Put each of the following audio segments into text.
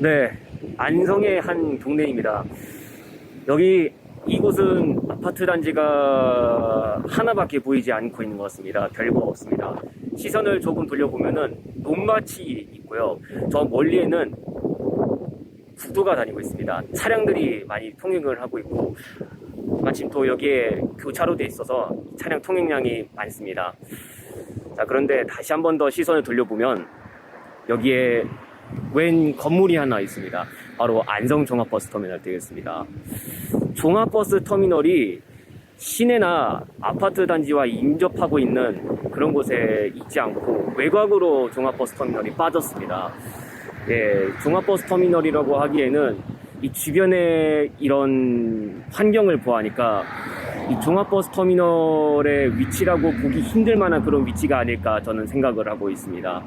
네, 안성의 한 동네입니다. 여기 이곳은 아파트 단지가 하나밖에 보이지 않고 있는 것 같습니다. 별거 없습니다. 시선을 조금 돌려보면은 논밭이 있고요. 저 멀리에는 구도가 다니고 있습니다. 차량들이 많이 통행을 하고 있고 마침 또 여기에 교차로 돼 있어서 차량 통행량이 많습니다. 자, 그런데 다시 한 번 더 시선을 돌려보면 여기에 웬 건물이 하나 있습니다. 바로 안성 종합버스 터미널 되겠습니다. 종합버스 터미널이 시내나 아파트 단지와 인접하고 있는 그런 곳에 있지 않고 외곽으로 종합버스 터미널이 빠졌습니다. 예, 종합버스 터미널이라고 하기에는 이 주변의 이런 환경을 보아하니까 이 종합버스 터미널의 위치라고 보기 힘들 만한 그런 위치가 아닐까 저는 생각을 하고 있습니다.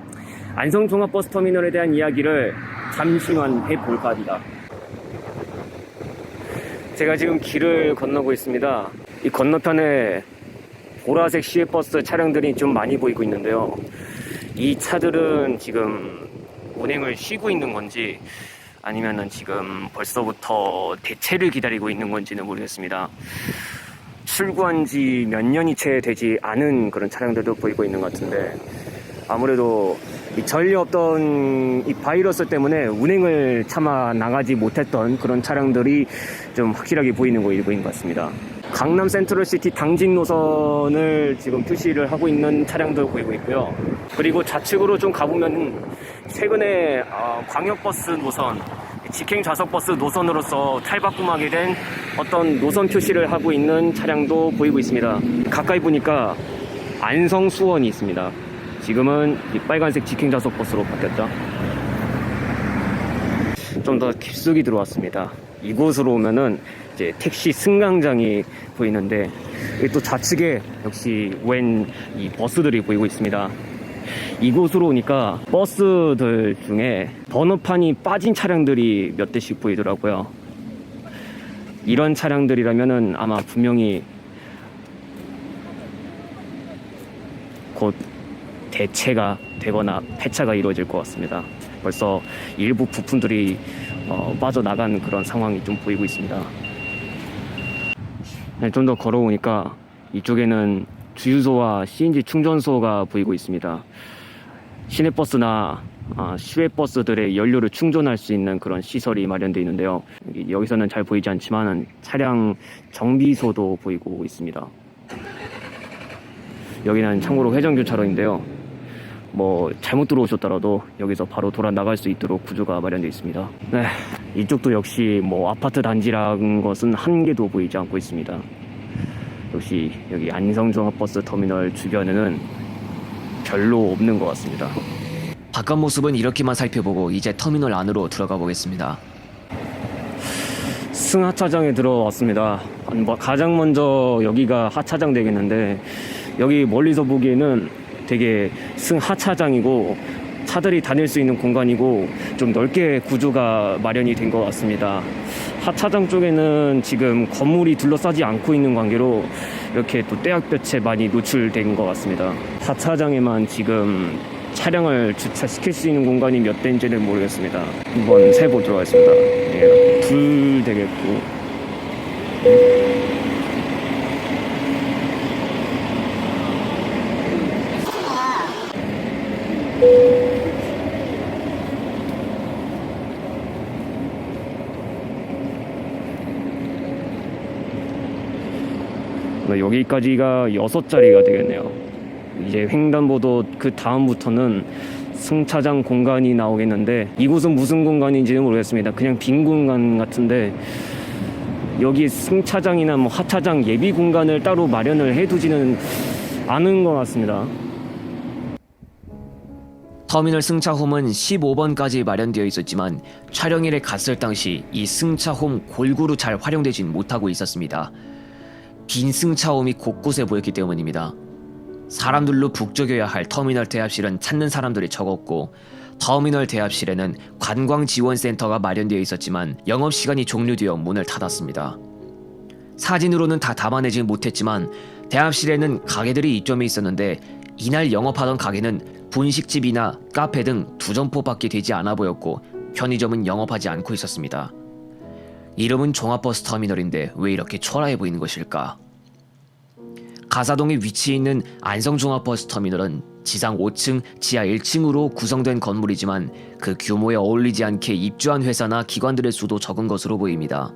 안성 종합버스 터미널에 대한 이야기를 잠시만 해볼까 합니다. 제가 지금 길을 건너고 있습니다. 이 건너편에 보라색 시외버스 차량들이 좀 많이 보이고 있는데요. 이 차들은 지금 운행을 쉬고 있는 건지 아니면은 지금 벌써부터 대체를 기다리고 있는 건지는 모르겠습니다. 출고한 지 몇 년이 채 되지 않은 그런 차량들도 보이고 있는 것 같은데 아무래도 이 전례 없던 이 바이러스 때문에 운행을 참아 나가지 못했던 그런 차량들이 좀 확실하게 보이는 거 보이는 것 같습니다. 강남 센트럴 시티 당진 노선을 지금 표시를 하고 있는 차량도 보이고 있고요. 그리고 좌측으로 좀 가보면 최근에 어, 광역버스 노선, 직행 좌석버스 노선으로서 탈바꿈하게 된 어떤 노선 표시를 하고 있는 차량도 보이고 있습니다. 가까이 보니까 안성 수원이 있습니다. 지금은 이 빨간색 직행 좌석 버스로 바뀌었죠. 좀 더 깊숙이 들어왔습니다. 이곳으로 오면은 이제 택시 승강장이 보이는데 또 좌측에 역시 웬 이 버스들이 보이고 있습니다. 이곳으로 오니까 버스들 중에 번호판이 빠진 차량들이 몇 대씩 보이더라고요. 이런 차량들이라면은 아마 분명히 곧 대체가 되거나 폐차가 이루어질 것 같습니다. 벌써 일부 부품들이 어, 빠져나간 그런 상황이 좀 보이고 있습니다. 네, 좀더 걸어오니까 이쪽에는 주유소와 CNG 충전소가 보이고 있습니다. 시내버스나 아, 시외버스들의 연료를 충전할 수 있는 그런 시설이 마련되어 있는데요. 여기- 여기서는 잘 보이지 않지만 차량 정비소도 보이고 있습니다. 여기는 참고로 회전교차로인데요. 뭐 잘못 들어오셨더라도 여기서 바로 돌아 나갈 수 있도록 구조가 마련되어 있습니다. 네, 이쪽도 역시 뭐 아파트 단지라는 것은 한 개도 보이지 않고 있습니다. 역시 여기 안성종합버스 터미널 주변에는 별로 없는 것 같습니다. 바깥 모습은 이렇게만 살펴보고 이제 터미널 안으로 들어가 보겠습니다. 승하차장에 들어왔습니다. 뭐 가장 먼저 여기가 하차장 되겠는데 여기 멀리서 보기에는 되게 승하차장이고 차들이 다닐 수 있는 공간이고 좀 넓게 구조가 마련이 된 것 같습니다. 하차장 쪽에는 지금 건물이 둘러싸지 않고 있는 관계로 이렇게 또 떼약볕에 많이 노출된 것 같습니다. 하차장에만 지금 차량을 주차시킬 수 있는 공간이 몇 대인지는 모르겠습니다. 한번 세보도록 하겠습니다. 예, 둘 되겠고. 여기까지가 여섯 자리가 되겠네요. 이제 횡단보도 그 다음부터는 승차장 공간이 나오겠는데 이곳은 무슨 공간인지는 모르겠습니다. 그냥 빈 공간 같은데 여기 승차장이나 뭐 하차장 예비 공간을 따로 마련을 해두지는 않은 것 같습니다. 터미널 승차홈은 15번까지 마련되어 있었지만 촬영일에 갔을 당시 이 승차홈 골고루 잘 활용되진 못하고 있었습니다. 빈 승차홈이 곳곳에 보였기 때문입니다. 사람들로 북적여야 할 터미널 대합실은 찾는 사람들이 적었고 터미널 대합실에는 관광 지원 센터가 마련되어 있었지만 영업 시간이 종료되어 문을 닫았습니다. 사진으로는 다 담아내지 못했지만 대합실에는 가게들이 이점에 있었는데 이날 영업하던 가게는 분식집이나 카페 등 두 점포밖에 되지 않아 보였고 편의점은 영업하지 않고 있었습니다. 이름은 종합버스 터미널인데 왜 이렇게 초라해 보이는 것일까? 가사동에 위치해 있는 안성종합버스 터미널은 지상 5층, 지하 1층으로 구성된 건물이지만 그 규모에 어울리지 않게 입주한 회사나 기관들의 수도 적은 것으로 보입니다.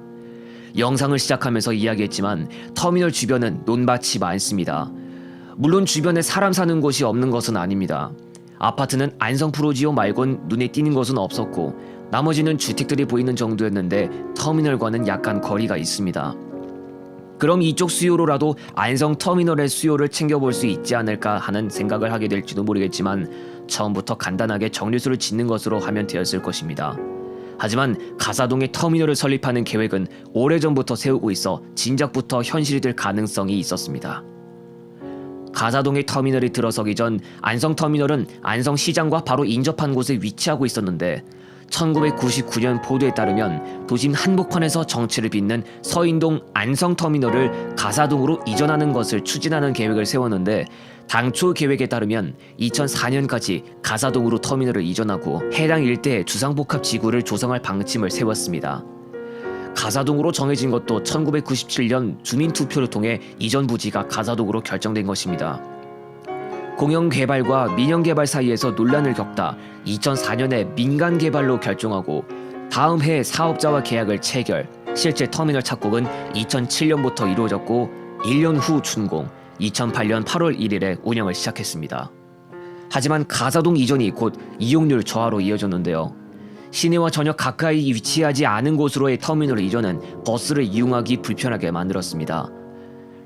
영상을 시작하면서 이야기했지만 터미널 주변은 논밭이 많습니다. 물론 주변에 사람 사는 곳이 없는 것은 아닙니다. 아파트는 안성 프로지오 말곤 눈에 띄는 것은 없었고 나머지는 주택들이 보이는 정도였는데 터미널과는 약간 거리가 있습니다. 그럼 이쪽 수요로라도 안성 터미널의 수요를 챙겨볼 수 있지 않을까 하는 생각을 하게 될지도 모르겠지만 처음부터 간단하게 정류소를 짓는 것으로 하면 되었을 것입니다. 하지만 가사동에 터미널을 설립하는 계획은 오래전부터 세우고 있어 진작부터 현실이 될 가능성이 있었습니다. 가사동의 터미널이 들어서기 전 안성 터미널은 안성 시장과 바로 인접한 곳에 위치하고 있었는데 1999년 보도에 따르면 도심 한복판에서 정체를 빚는 서인동 안성 터미널을 가사동으로 이전하는 것을 추진하는 계획을 세웠는데 당초 계획에 따르면 2004년까지 가사동으로 터미널을 이전하고 해당 일대에 주상복합 지구를 조성할 방침을 세웠습니다. 가사동으로 정해진 것도 1997년 주민투표를 통해 이전 부지가 가사동으로 결정된 것입니다. 공영 개발과 민영 개발 사이에서 논란을 겪다 2004년에 민간 개발로 결정하고 다음 해 사업자와 계약을 체결. 실제 터미널 착공은 2007년부터 이루어졌고 1년 후 준공. 2008년 8월 1일에 운영을 시작했습니다. 하지만 가사동 이전이 곧 이용률 저하로 이어졌는데요. 시내와 전혀 가까이 위치하지 않은 곳으로의 터미널 이전은 버스를 이용하기 불편하게 만들었습니다.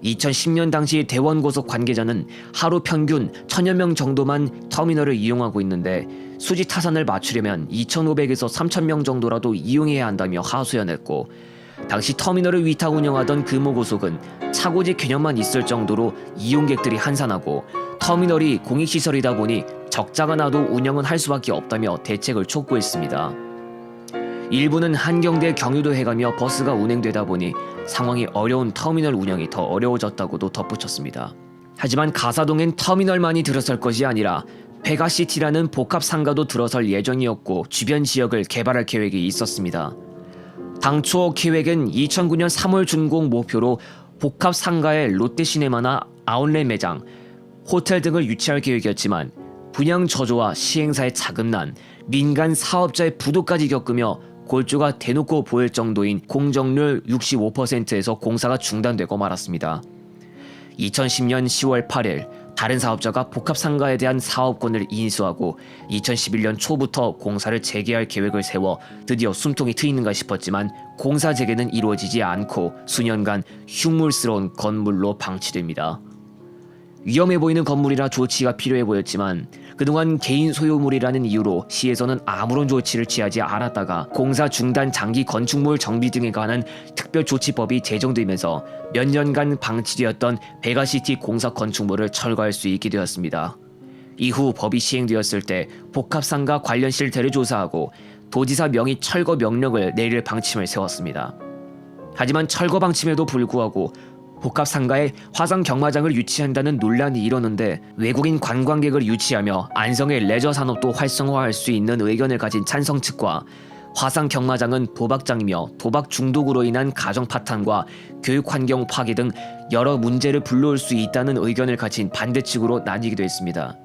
2010년 당시 대원고속 관계자는 하루 평균 천여 명 정도만 터미널을 이용하고 있는데 수지 타산을 맞추려면 2,500에서 3,000명 정도라도 이용해야 한다며 하소연했고 당시 터미널을 위탁 운영하던 금호고속은 차고지 개념만 있을 정도로 이용객들이 한산하고 터미널이 공익시설이다 보니 적자가 나도 운영은 할 수밖에 없다며 대책을 촉구했습니다. 일부는 한경대 경유도 해가며 버스가 운행되다 보니 상황이 어려운 터미널 운영이 더 어려워졌다고도 덧붙였습니다. 하지만 가사동엔 터미널만이 들어설 것이 아니라 페가시티라는 복합 상가도 들어설 예정이었고 주변 지역을 개발할 계획이 있었습니다. 당초 계획은 2009년 3월 준공 목표로 복합 상가에 롯데시네마나 아울렛 매장, 호텔 등을 유치할 계획이었지만 분양 저조와 시행사의 자금난, 민간 사업자의 부도까지 겪으며 골조가 대놓고 보일 정도인 공정률 65%에서 공사가 중단되고 말았습니다. 2010년 10월 8일 다른 사업자가 복합 상가에 대한 사업권을 인수하고 2011년 초부터 공사를 재개할 계획을 세워 드디어 숨통이 트이는가 싶었지만 공사 재개는 이루어지지 않고 수년간 흉물스러운 건물로 방치됩니다. 위험해 보이는 건물이라 조치가 필요해 보였지만 그동안 개인 소유물이라는 이유로 시에서는 아무런 조치를 취하지 않았다가 공사 중단 장기 건축물 정비 등에 관한 특별 조치법이 제정되면서 몇 년간 방치되었던 베가시티 공사 건축물을 철거할 수 있게 되었습니다. 이후 법이 시행되었을 때 복합상가 관련 실태를 조사하고 도지사 명의 철거 명령을 내릴 방침을 세웠습니다. 하지만 철거 방침에도 불구하고 복합 상가에 화성 경마장을 유치한다는 논란이 일었는데 외국인 관광객을 유치하며 안성의 레저 산업도 활성화할 수 있는 의견을 가진 찬성 측과 화상 경마장은 도박장이며 도박 중독으로 인한 가정 파탄과 교육 환경 파괴 등 여러 문제를 불러올 수 있다는 의견을 가진 반대 측으로 나뉘기도 했습니다.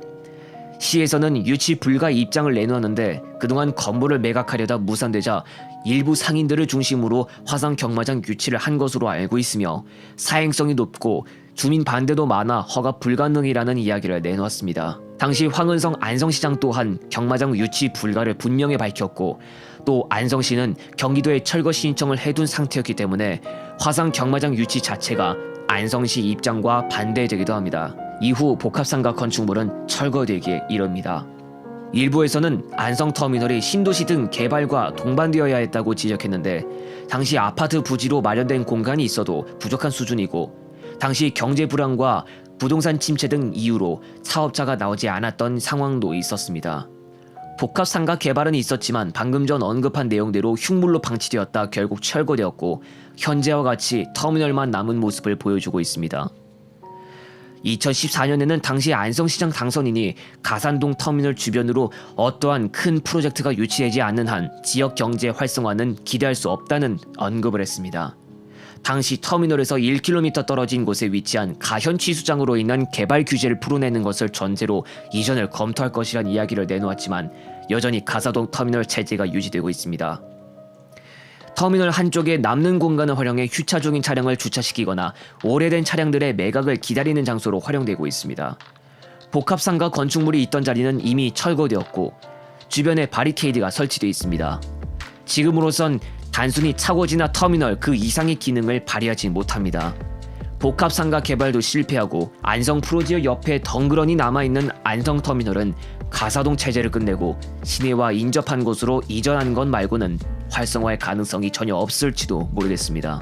시에서는 유치 불가 입장을 내놓았는데 그동안 건물을 매각하려다 무산되자 일부 상인들을 중심으로 화상 경마장 유치를 한 것으로 알고 있으며 사행성이 높고 주민 반대도 많아 허가 불가능이라는 이야기를 내놓았습니다. 당시 황은성 안성시장 또한 경마장 유치 불가를 분명히 밝혔고 또 안성시는 경기도에 철거 신청을 해둔 상태였기 때문에 화상 경마장 유치 자체가 안성시 입장과 반대되기도 합니다. 이후 복합상가 건축물은 철거되기에 이릅니다. 일부에서는 안성터미널이 신도시 등 개발과 동반되어야 했다고 지적했는데 당시 아파트 부지로 마련된 공간이 있어도 부족한 수준이고 당시 경제 불황과 부동산 침체 등 이유로 사업자가 나오지 않았던 상황도 있었습니다. 복합 상가 개발은 있었지만 방금 전 언급한 내용대로 흉물로 방치되었다 결국 철거되었고 현재와 같이 터미널만 남은 모습을 보여주고 있습니다. 2014년에는 당시 안성시장 당선인이 가산동 터미널 주변으로 어떠한 큰 프로젝트가 유치되지 않는 한 지역 경제 활성화는 기대할 수 없다는 언급을 했습니다. 당시 터미널에서 1km 떨어진 곳에 위치한 가현 취수장으로 인한 개발 규제를 풀어내는 것을 전제로 이전을 검토할 것이란 이야기를 내놓았지만 여전히 가사동 터미널 체제가 유지되고 있습니다. 터미널 한쪽에 남는 공간을 활용해 휴차 중인 차량을 주차시키거나 오래된 차량들의 매각을 기다리는 장소로 활용되고 있습니다. 복합상가 건축물이 있던 자리는 이미 철거되었고 주변에 바리케이드가 설치되어 있습니다. 지금으로선 단순히 차고지나 터미널 그 이상의 기능을 발휘하지 못합니다. 복합상가 개발도 실패하고 안성 프로지오 옆에 덩그러니 남아있는 안성 터미널은 가사동 체제를 끝내고 시내와 인접한 곳으로 이전하는 것 말고는 활성화의 가능성이 전혀 없을지도 모르겠습니다.